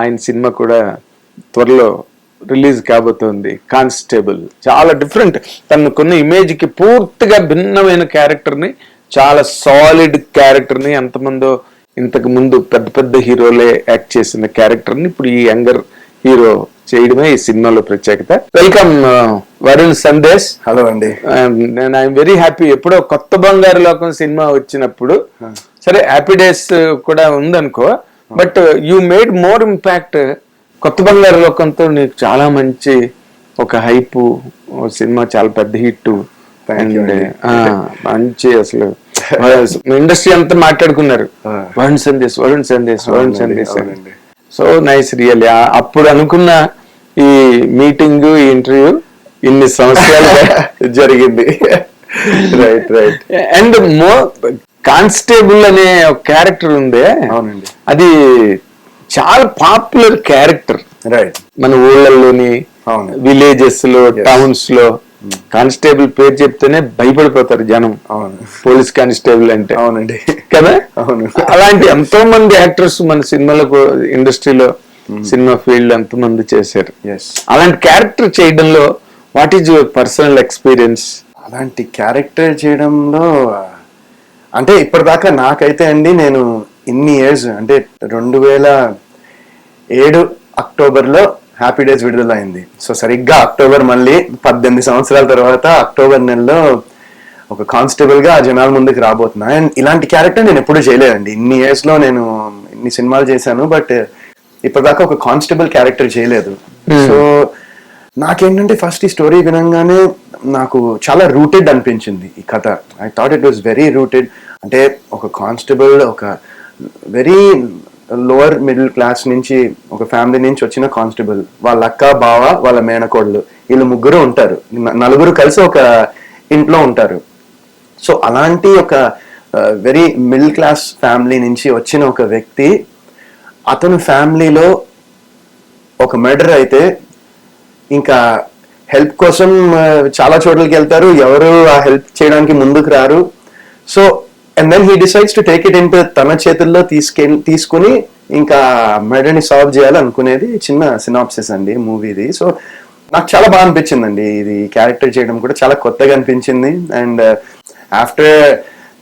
ఆయన సినిమా కూడా త్వరలో రిలీజ్ కాబోతోంది. కానిస్టేబుల్. చాలా డిఫరెంట్ తనకున్న ఇమేజ్కి పూర్తిగా భిన్నమైన క్యారెక్టర్ని చాలా సాలిడ్ క్యారెక్టర్ని ఎంతమందో ఇంతకు ముందు పెద్ద పెద్ద హీరోలే యాక్ట్ చేసిన క్యారెక్టర్ని ఇప్పుడు ఈ యంగర్ హీరో చేయడమే ఈ సినిమాలో ప్రత్యేకత. వెల్కమ్ వరుణ్ సందేశ్. హలో అండి. నేను ఐఎమ్ వెరీ హ్యాపీ ఎప్పుడో కొత్త బంగారు లోకం సినిమా వచ్చినప్పుడు సరే హ్యాపీ డేస్ కూడా ఉందనుకో but you made more impact కొత్త బంగారు లోకంతో నీకు చాలా మంచి ఒక హైప్ సినిమా చాలా పెద్ద హిట్ అండి. మంచి అసలు ఇండస్ట్రీ అంతా మాట్లాడుకున్నారు. Varun Sandesh Varun Sandesh Varun Sandesh. So nice really అప్పుడు అనుకున్న ఈ మీటింగ్ ఈ ఇంటర్వ్యూ ఇన్ని సంవత్సరాలుగా జరిగింది రైట్ రైట్ అండ్ మో కానిస్టేబుల్ అనే ఒక క్యారెక్టర్ ఉందే అవునండి. అది చాలా పాపులర్ క్యారెక్టర్. రైట్. మన ఊళ్ళల్లోని అవును. విలేజెస్లో. టౌన్స్లో కానిస్టేబుల్ పేరు చెప్తేనే భయపడిపోతారు జనం. అవును. పోలీస్ కానిస్టేబుల్ అంటే. అవునండి. కదా? అవును. అలాంటి ఎంతో మంది యాక్టర్స్ మన సినిమాలో ఇండస్ట్రీలో సినిమా ఫీల్డ్ ఎంతో మంది చేశారు అలాంటి క్యారెక్టర్ చేయడంలో what is your personal experience? అలాంటి క్యారెక్టర్ చేయడంలో అంటే ఇప్పటిదాకా నాకైతే అండి నేను ఇన్ని ఇయర్స్ అంటే రెండు వేల ఏడు అక్టోబర్లో హ్యాపీ డేస్ విడుదలైంది. సో సరిగ్గా అక్టోబర్ మళ్ళీ పద్దెనిమిది సంవత్సరాల తర్వాత అక్టోబర్ నెలలో ఒక కానిస్టేబుల్గా ఆ జనాల ముందుకు రాబోతున్నా. అండ్ ఇలాంటి క్యారెక్టర్ నేను ఎప్పుడూ చేయలేదండి. ఇన్ని ఇయర్స్లో నేను ఇన్ని సినిమాలు చేశాను బట్ ఇప్పటిదాకా ఒక కానిస్టేబుల్ క్యారెక్టర్ చేయలేదు. సో నాకేంటంటే ఫస్ట్ ఈ స్టోరీ వినంగానే నాకు చాలా రూటెడ్ అనిపించింది ఈ కథ. I thought it was very rooted అంటే ఒక కానిస్టేబుల్ ఒక వెరీ లోవర్ మిడిల్ క్లాస్ నుంచి ఒక ఫ్యామిలీ నుంచి వచ్చిన కానిస్టేబుల్ వాళ్ళ అక్క బావ వాళ్ళ మేనకోడలు. వీళ్ళు ముగ్గురు ఉంటారు. నలుగురు కలిసి ఒక ఇంట్లో ఉంటారు. సో అలాంటి ఒక వెరీ మిడిల్ క్లాస్ ఫ్యామిలీ నుంచి వచ్చిన ఒక వ్యక్తి అతను ఫ్యామిలీలో ఒక మర్డర్ అయితే ఇంకా హెల్ప్ కోసం చాలా చోట్లకి వెళ్తారు. ఎవరు ఆ హెల్ప్ చేయడానికి ముందుకు రారు. So and then he decides to take it into తన చేతుల్లో తీసుకెళ్ళి తీసుకుని ఇంకా మర్డర్ని సాల్వ్ చేయాలనుకునేది చిన్న సినాప్సిస్ అండి మూవీది. సో నాకు చాలా బాగా అనిపించిందండి ఇది క్యారెక్టర్ చేయడం కూడా. చాలా కొత్తగా అనిపించింది. అండ్ ఆఫ్టర్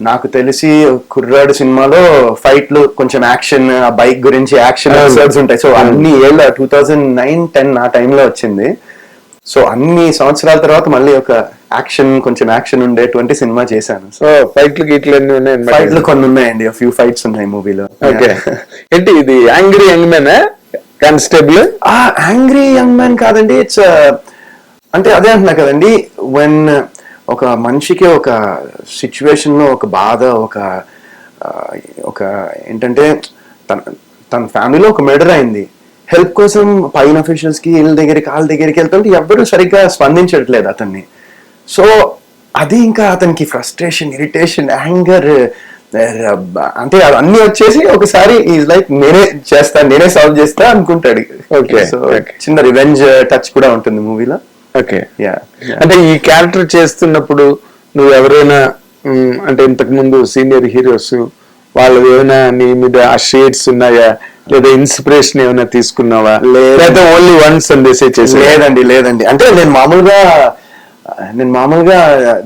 నాకు తెలిసి కుర్రాడు సినిమాలో ఫైట్లు కొంచెం యాక్షన్ ఆ బైక్ గురించి యాక్షన్ ఎపిసోడ్స్ ఉంటాయి. సో అన్ని ఏళ్ళ టూ థౌజండ్ నైన్ టెన్ ఆ టైంలో వచ్చింది. సో అన్ని సంవత్సరాల తర్వాత మళ్ళీ ఒక యాక్షన్ కొంచెం యాక్షన్ ఉండేటువంటి సినిమా చేశాను. సో ఫైట్లు గీట్లు అన్ని ఉన్నాయి ఫైట్లు కొన్ని ఉన్నాయండి. ఫ్యూ ఫైట్స్ ఉన్నాయి మూవీలో. ఓకే. ఏంటి ఇది? యాంగ్రీ యంగ్ మెన్ కానిస్టేబుల్ ఆ యాంగ్రీ యంగ్ మ్యాన్ కాదండి. ఇట్స్ అంటే అదే అంటున్నా కదండి. వెన్ ఒక మనిషికి ఒక సిచ్యువేషన్లో ఒక బాధ ఒక ఆ, ఒక ఏంటంటే తన తన ఫ్యామిలీలో ఒక మర్డర్ అయింది. హెల్ప్ కోసం పైన అఫీషియల్స్కి వీళ్ళ దగ్గరికి వాళ్ళ దగ్గరికి వెళ్తుంటే ఎవ్వరూ సరిగ్గా స్పందించట్లేదు అతన్ని. సో అది ఇంకా అతనికి ఫ్రస్ట్రేషన్ ఇరిటేషన్ యాంగర్ అంటే అన్ని వచ్చేసి ఒకసారి ఈజ్ లైక్ నేనే చేస్తా నేనే సాల్వ్ చేస్తా అనుకుంటాడు. Okay, so. చిన్న రివెంజ్ టచ్ కూడా ఉంటుంది మూవీలో ఓకే యా అంటే ఈ క్యారెక్టర్ చేస్తున్నప్పుడు నువ్వు ఎవరైనా అంటే ఇంతకు ముందు సీనియర్ హీరోస్ వాళ్ళు ఏమైనా నీ మీద ఆ షేడ్స్ ఉన్నాయా? లేదా ఇన్స్పిరేషన్ ఏమైనా తీసుకున్నావా? లేదు. ఓన్లీ వన్స్ సందేశే చేసి లేదండి లేదండి. అంటే నేను మామూలుగా నేను మామూలుగా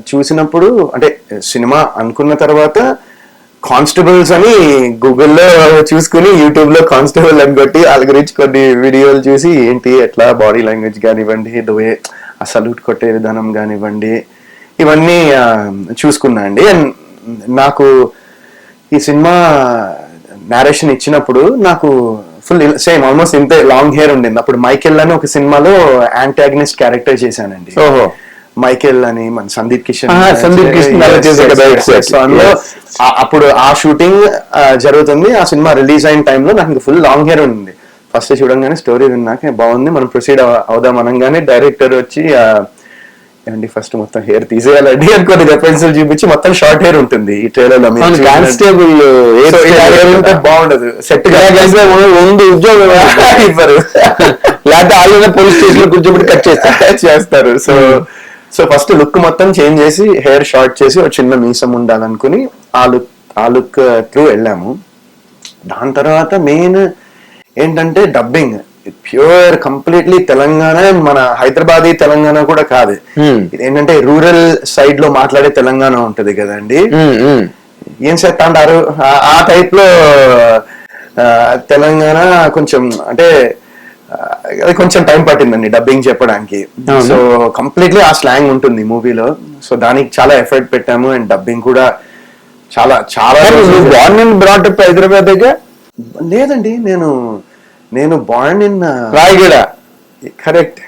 చూసినప్పుడు అంటే సినిమా అనుకున్న తర్వాత కానిస్టేబుల్స్ అని గూగుల్లో చూసుకుని యూట్యూబ్లో కానిస్టేబుల్ అని కొట్టి వాళ్ళ గురించి కొన్ని వీడియోలు చూసి ఏంటి ఎట్లా బాడీ లాంగ్వేజ్ కానివ్వండి ద వే ఆ సల్యూట్ కొట్టే విధానం కానివ్వండి ఇవన్నీ చూసుకున్నా అండి. అండ్ నాకు ఈ సినిమా నేరేషన్ ఇచ్చినప్పుడు నాకు ఫుల్ సేమ్ ఆల్మోస్ట్ ఇంతే లాంగ్ హెయిర్ ఉండింది. అప్పుడు మైకెల్ అని ఒక సినిమాలో యాంటాగనిస్ట్ క్యారెక్టర్ చేశానండి. ఓహో. మైకెల్ అని మన సందీప్ కిషన్ సందీప్ కిషన్ అప్పుడు ఆ షూటింగ్ జరుగుతుంది. ఆ సినిమా రిలీజ్ అయిన టైంలో నాకు ఫుల్ లాంగ్ హెయిర్ ఉంది ఫస్ట్ చూడంగానే స్టోరీ విన్నాక బాగుంది. మనం ప్రొసీడ్ అవుదాం అనగానే డైరెక్టర్ వచ్చి ఏమండి ఫస్ట్ మొత్తం హెయిర్ తీసేయాలండి అని కొన్ని రెఫరెన్స్లు చూపించి మొత్తం షార్ట్ హెయిర్ ఉంటుంది ఈ ట్రైలర్లో. కానిస్టేబుల్ బాగుండదు. సెట్ ముందు ఉద్యోగం ఇవ్వరు. లేకపోతే ఆల్రెడీ పోలీస్ స్టేషన్లో కూర్చోబెట్టి కట్ చేస్తా చేస్తారు. సో సో ఫస్ట్ లుక్ మొత్తం చేంజ్ చేసి హెయిర్ షార్ట్ చేసి ఒక చిన్న మీసం ఉండాలనుకుని ఆ లుక్ ఆ లుక్ త్రూ వెళ్ళాము. దాని తర్వాత మెయిన్ ఏంటంటే డబ్బింగ్ ప్యూర్ కంప్లీట్లీ తెలంగాణ మన హైదరాబాదీ తెలంగాణ కూడా కాదు. Hmm. ఇది ఏంటంటే రూరల్ సైడ్లో మాట్లాడే తెలంగాణ ఉంటది కదండి. ఉమ్, ఉమ్. ఏం చెప్తా అంటారు ఆ- టైప్లో తెలంగాణ కొంచెం అంటే అది కొంచెం టైం పట్టిందండి డబ్బింగ్ చెప్పడానికి? సో కంప్లీట్లీ ఆ స్లాంగ్ ఉంటుంది మూవీలో సో దానికి చాలా ఎఫర్ట్ పెట్టాము అండ్ డబ్బింగ్ కూడా చాలా చాలా అండ్ బ్రాటప్ హైదరాబాద్ దగ్గర? లేదండి నేను నేను బాండ్ ఇన్ రాయగడ. కరెక్ట్?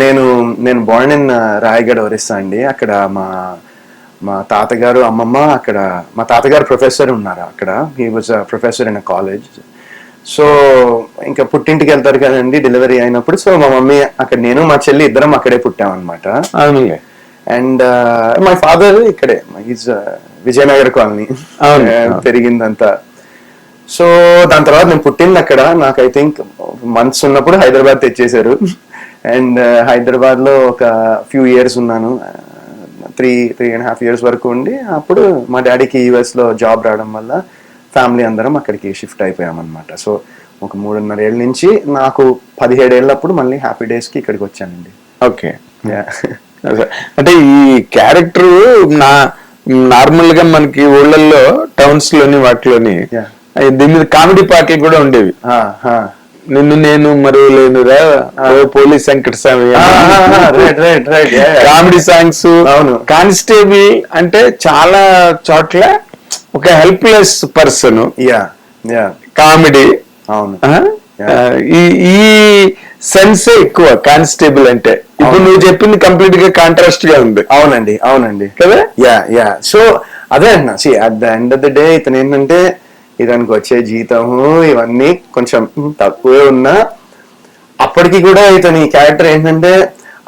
నేను నేను బాండ్ ఇన్ రాయగడ ఒరిస్సా అండి. అక్కడ మా మా తాతగారు అమ్మమ్మ అక్కడ మా తాతగారు ప్రొఫెసర్ ఉన్నారు అక్కడ. He was professor in college so ఇంకా పుట్టింటికి వెళ్తారు కదండి డెలివరీ అయినప్పుడు. సో మా మమ్మీ అక్కడ నేను మా చెల్లి ఇద్దరం అక్కడే పుట్టామన్నమాట. అండ్ మై ఫాదర్ ఇక్కడే. Is Vijayanagar colony. పెరిగిందంతా. సో దాని తర్వాత నేను పుట్టింది అక్కడ నాకు ఐ థింక్ మంత్స్ ఉన్నప్పుడు హైదరాబాద్ తెచ్చేశారు. అండ్ హైదరాబాద్లో ఒక ఫ్యూ ఇయర్స్ ఉన్నాను. Three three and half years వరకు ఉండి అప్పుడు మా డాడీకి యూఎస్లో జాబ్ రావడం వల్ల ఫ్యామిలీ అందరం అక్కడికి షిఫ్ట్ అయిపోయామన్నమాట. సో ఒక మూడున్నర ఏళ్ళ నుంచి నాకు పదిహేడు ఏళ్ళప్పుడు మళ్ళీ హ్యాపీ డేస్కి ఇక్కడికి వచ్చానండి. ఓకే. అంటే ఈ క్యారెక్టర్ నా నార్మల్గా మనకి ఊళ్ళల్లో టౌన్స్లోని వాటిలోని దీని మీద కామెడీ పాటలు కూడా ఉండేవి. నిన్ను నేను మరో లేనురా police Venkata Swami comedy songs. అవును. కానిస్టేబుల్ అంటే చాలా చోట్ల ఒక helpless person. Yeah yeah comedy. అవును. ఈ సెన్సే ఎక్కువ కానిస్టేబుల్ అంటే. ఇప్పుడు. నువ్వు చెప్పింది కంప్లీట్గా కాంట్రాస్ట్గా ఉంది. అవునండి అవునండి. కదా? Yeah yeah. సో అదే అన్న see at the end of the day ఇతను ఏంటంటే ఇతనికి వచ్చే జీతము ఇవన్నీ కొంచెం తక్కువే ఉన్నా అప్పటికి కూడా ఇతని క్యారెక్టర్ ఏంటంటే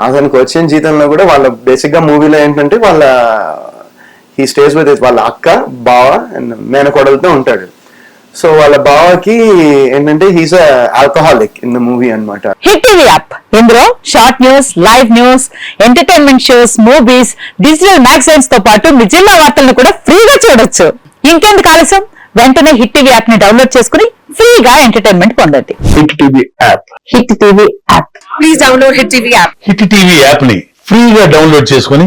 అతనికి వచ్చిన జీతంలో కూడా వాళ్ళ బేసిక్గా మూవీలో ఏంటంటే వాళ్ళ ఈ స్టేజ్ విత్ వాళ్ళ అక్క బావ అండ్ మేనకోడలతో ఉంటాడు. సో వాళ్ళ బావకి ఏంటంటే he's alcoholic in the movie అన్నమాట. హిట్ టీవీ యాప్ ఇందులో short news live news entertainment shows movies digital మ్యాగజైన్స్తో పాటు మీ జిల్లా వార్తలను కూడా ఫ్రీగా చూడొచ్చు. ఇంకెందుకు ఆలస్యం? వెంటనే హిట్ టీవీ యాప్ని డౌన్లోడ్ చేసుకుని ఫ్రీగా ఎంటర్టైన్మెంట్ పొందండి. Hit TV app hit TV app please download hit TV app hit TV యాప్ని ఫ్రీగా డౌన్లోడ్ చేసుకుని